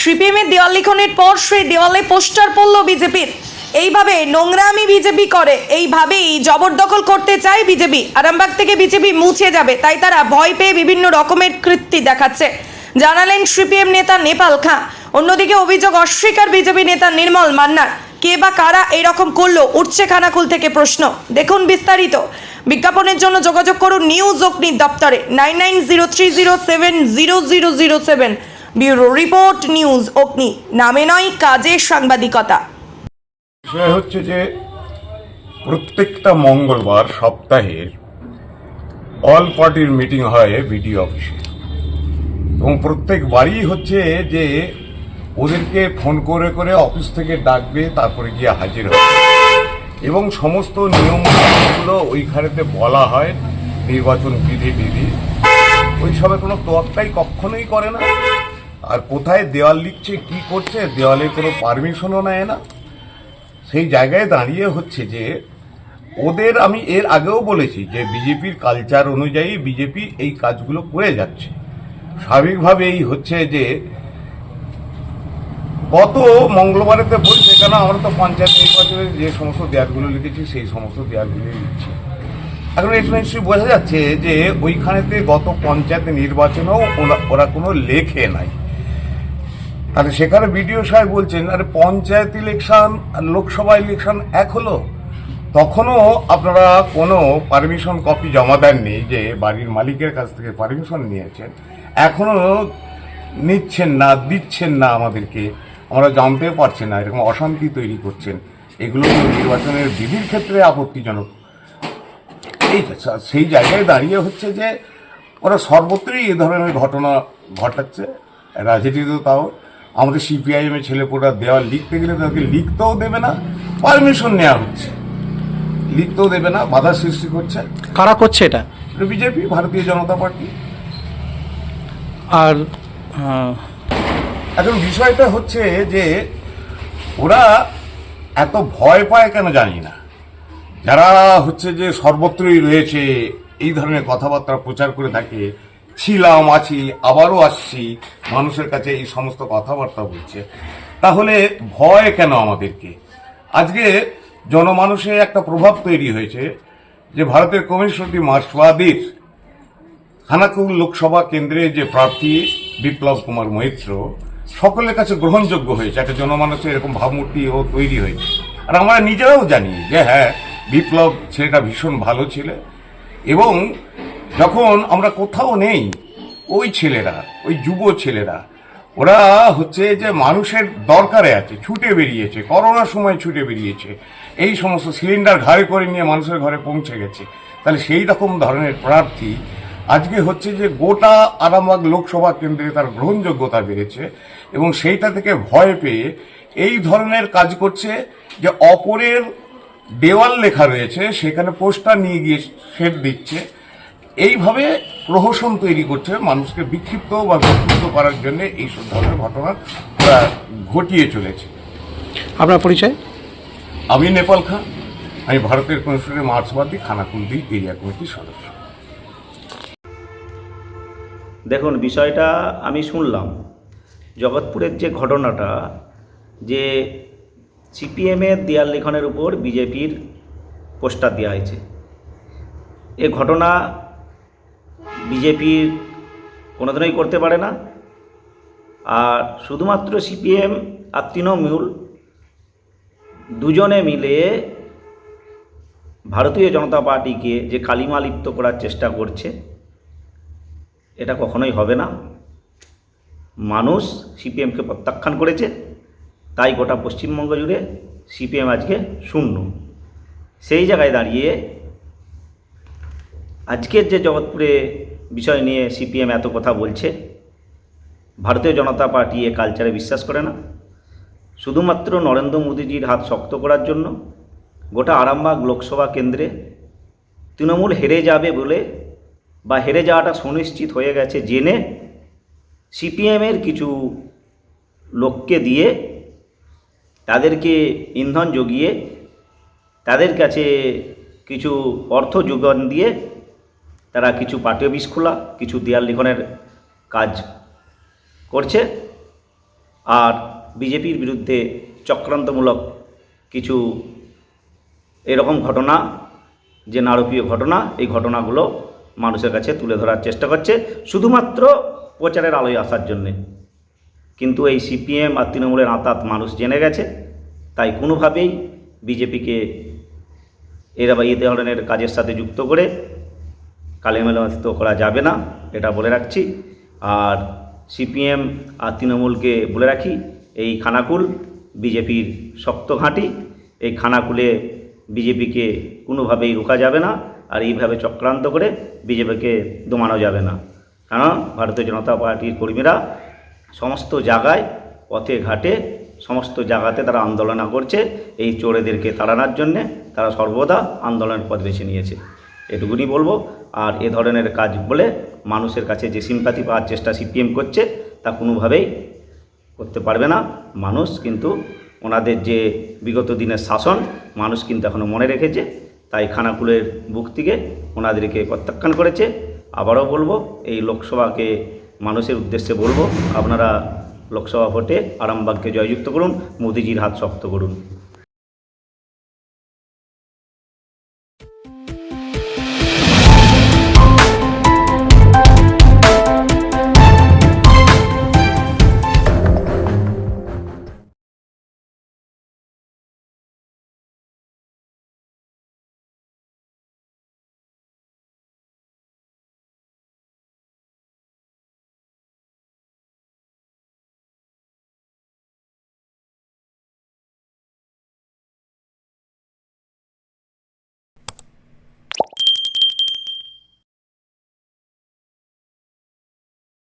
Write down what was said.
সিপিএমের দেওয়াল লিখনের পর সেই দেওয়ালে পোস্টার পড়ল বিজেপির। এইভাবে নোংরামি বিজেপি করে, এইভাবেই জবরদখল করতে চায় বিজেপি। আরামবাগ থেকে বিজেপি মুছে যাবে, তাই তারা ভয় পেয়ে বিভিন্ন রকমের কৃত্তি দেখাচ্ছে। জানালেন সিপিএম নেতা নেপাল খাঁ, অন্যদিকে অভিযোগ অস্বীকার বিজেপি নেতা নির্মল মান্নার। কে বা কারা এরকম করল, উঠছে খানাকুল থেকে প্রশ্ন। দেখুন বিস্তারিত। বিজ্ঞাপনের জন্য যোগাযোগ করুন নিউজ অগ্নি দপ্তরে, nine nine zero three zero seven zero zero zero seven. Bureau report news Agni, নামে নয় কাজে সাংবাদিকতা। বিষয় হচ্ছে যে, প্রত্যেকটা মঙ্গলবার সপ্তাহের অল পার্টির মিটিং হয় বিডি অফিসে। এবং প্রত্যেকবারই হচ্ছে যে, ওদেরকে ফোন করে করে অফিস থেকে ডাকবে, তারপরে গিয়ে হাজির হবে। এবং সমস্ত নিয়মগুলো ওইখানেতে বলা হয়, নির্বাচন বিধি বিধি ওইসবে কোনো তোয়াক্কাই কখনোই করে না। আর কোথায় দেওয়াল লিখছে, কি করছে, দেওয়ালে কোনো পারমিশনও নেয় না। সেই জায়গায় দাঁড়িয়ে হচ্ছে যে, ওদের আমি এর আগেও বলেছি যে, বিজেপির কালচার অনুযায়ী বিজেপি এই কাজগুলো করে যাচ্ছে। স্বাভাবিকভাবেই হচ্ছে যে, গত মঙ্গলবারেতে বলছে কেন আমরা তো পঞ্চায়েত নির্বাচনে যে সমস্ত দেয়ালগুলো লিখেছি, সেই সমস্ত দেয়ালগুলো লিখছি। এখন এটা নিশ্চয়ই বোঝা যাচ্ছে যে, ওইখানেতে গত পঞ্চায়েত নির্বাচনেও ওরা কোনো লেখে নাই। তাহলে সেখানে বিডিও সাহেব বলছেন, আরে পঞ্চায়েত ইলেকশন আর লোকসভা ইলেকশন এক হলো। তখনও আপনারা কোনো পারমিশন কপি জমা দেননি যে বাড়ির মালিকের কাছ থেকে পারমিশন নিয়েছেন। এখনও নিচ্ছেন না, দিচ্ছেন না আমাদেরকে। আমরা জানতে পারছি না, এরকম অশান্তি তৈরি করছেন। এগুলো নির্বাচনের বিধির ক্ষেত্রে আপত্তিজনক। এই সেই জায়গায় দাঁড়িয়ে হচ্ছে যে ওরা সর্বত্রই এ ধরনের ঘটনা ঘটাচ্ছে। রাজনীতিতে তাও। আমাদের সিপিআইএম এর ছেলেপুরা দেওয়াল লিখতে গেলে তাদেরকে লিখতেও দেবে না পারমিশন নেওয়া হচ্ছে। লিখতেও দেবে না বাধা সৃষ্টি করছে। কারা করছে এটা? বিজেপি ভারতীয় জনতা পার্টি। আর এখন বিষয়টা হচ্ছে যে ওরা এত ভয় পায় কেন জানি না। যারা হচ্ছে যে সর্বত্রই রয়েছে এই ধরনের কথাবার্তা প্রচার করে থাকে ছিলাম, আছি, আবারও আসছি। মানুষের কাছে এই সমস্ত কথাবার্তা বলছে। তাহলে ভয় কেন আমাদেরকে? আজকে জনমানুষে একটা প্রভাব তৈরি হয়েছে যে ভারতের কমিউনিস্ট মার্ক্সবাদীর। খানাকুল লোকসভা কেন্দ্রে যে প্রার্থী বিপ্লব কুমার মৈত্র, সকলের কাছে গ্রহণযোগ্য হয়েছে। একটা জনমানুষের এরকম ভাবমূর্তি ও তৈরি হয়েছে। আর আমরা নিজেরাও জানি যে হ্যাঁ বিপ্লব ছেলেটা ভীষণ ভালো ছিল এবং যখন আমরা কোথাও নেই, ওই ছেলেরা, ওই যুব ছেলেরা, ওরা হচ্ছে যে মানুষের দরকারে আছে, ছুটে বেরিয়েছে, করোনার সময় ছুটে বেরিয়েছে, এই সমস্ত সিলিন্ডার ঘাড়ে করে নিয়ে মানুষের ঘরে পৌঁছে গেছে। তাহলে সেই রকম ধরনের প্রার্থী আজকে হচ্ছে যে গোটা আরামবাগ লোকসভা কেন্দ্রে তার গ্রহণযোগ্যতা বেড়েছে এবং সেইটা থেকে ভয় পেয়ে এই ধরনের কাজ করছে যে অপরের দেওয়াল লেখা রয়েছে, সেখানে পোস্টার নিয়ে গিয়ে সেট দিচ্ছে। এইভাবে প্রহসন তৈরি করছে মানুষকে বিক্ষিপ্ত বা বিক্ষিপ্ত করার জন্য এই সব ধরনের ঘটনা ঘটিয়ে চলেছে। আপনার পরিচয়? আমি নেপাল খান। আমি ভারতের কমিশনের মার্ক্সবাদী খানাকুলদি এরিয়া কমিটির সদস্য। দেখুন বিষয়টা আমি শুনলাম। জগৎপুরের যে ঘটনাটা যে সিপিএমের দেয়াল লেখনের উপর বিজেপির পোস্টার দেওয়া হয়েছে। এ ঘটনা বিজেপির কোনোদিনই করতে পারে না। আর শুধুমাত্র সিপিএম আর তৃণমূল দুজনে মিলে ভারতীয় জনতা পার্টিকে যে কালিমা লিপ্ত করার চেষ্টা করছে, এটা কখনোই হবে না। মানুষ সিপিএমকে প্রত্যাখ্যান করেছে, তাই গোটা পশ্চিমবঙ্গ জুড়ে সিপিএম আজকে শূন্য। সেই জায়গায় দাঁড়িয়ে আজকের যে জগৎপুরে বিষয় নিয়ে সিপিএম এত কথা বলছে, ভারতীয় জনতা পার্টি এ কালচারে বিশ্বাস করে না। শুধুমাত্র নরেন্দ্র মোদীজির হাত শক্ত করার জন্য গোটা আরামবাগ লোকসভা কেন্দ্রে তৃণমূল হেরে যাবে বলে বা হেরে যাওয়াটা সুনিশ্চিত হয়ে গেছে জেনে সিপিএমের কিছু লোককে দিয়ে তাদেরকে ইন্ধন জুগিয়ে তাদের কাছে কিছু অর্থ যোগান দিয়ে তারা কিছু পাঠ্য বিস্কুলা কিছু দেয়াল লিখনের কাজ করছে। আর বিজেপির বিরুদ্ধে চক্রান্তমূলক কিছু এরকম ঘটনা, যে নারকীয় ঘটনা, এই ঘটনাগুলো মানুষের কাছে তুলে ধরার চেষ্টা করছে, শুধুমাত্র প্রচারের আলোয় আসার জন্যে। কিন্তু এই সিপিএম আর তৃণমূলের আঁতাত মানুষ জেনে গেছে, তাই কোনোভাবেই বিজেপিকে এরা বা এই ধরনের কাজের সাথে যুক্ত করে কালেমেলামিত করা যাবে না, এটা বলে রাখছি। আর সিপিএম আর তৃণমূলকে বলে রাখি, এই খানাকুল বিজেপির শক্ত ঘাঁটি, এই খানাকুলে বিজেপিকে কোনোভাবেই রোকা যাবে না, আর এইভাবে চক্রান্ত করে বিজেপিকে দমানো যাবে না। কারণ ভারতীয় জনতা পার্টির কর্মীরা সমস্ত জায়গায়, পথে ঘাটে, সমস্ত জায়গাতে তারা আন্দোলন করছে, এই চোরেদেরকে তাড়ানোর জন্যে তারা সর্বদা আন্দোলনের পথ বেছে নিয়েছে। এটুকুনি বলব। আর এ ধরনের কাজ বলে মানুষের কাছে যে সিম্পাতি পাওয়ার চেষ্টা সিপিএম করছে, তা কোনোভাবেই করতে পারবে না। মানুষ কিন্তু ওনাদের যে বিগত দিনের শাসন, মানুষ কিন্তু এখনও মনে রেখেছে, তাই খানাকুলের বুক থেকে ওনাদেরকে প্রত্যাখ্যান করেছে। আবারও বলব, এই লোকসভাকে মানুষের উদ্দেশ্যে বলব, আপনারা লোকসভা ভোটে আরামবাগকে জয়যুক্ত করুন, মোদিজির হাত শক্ত করুন।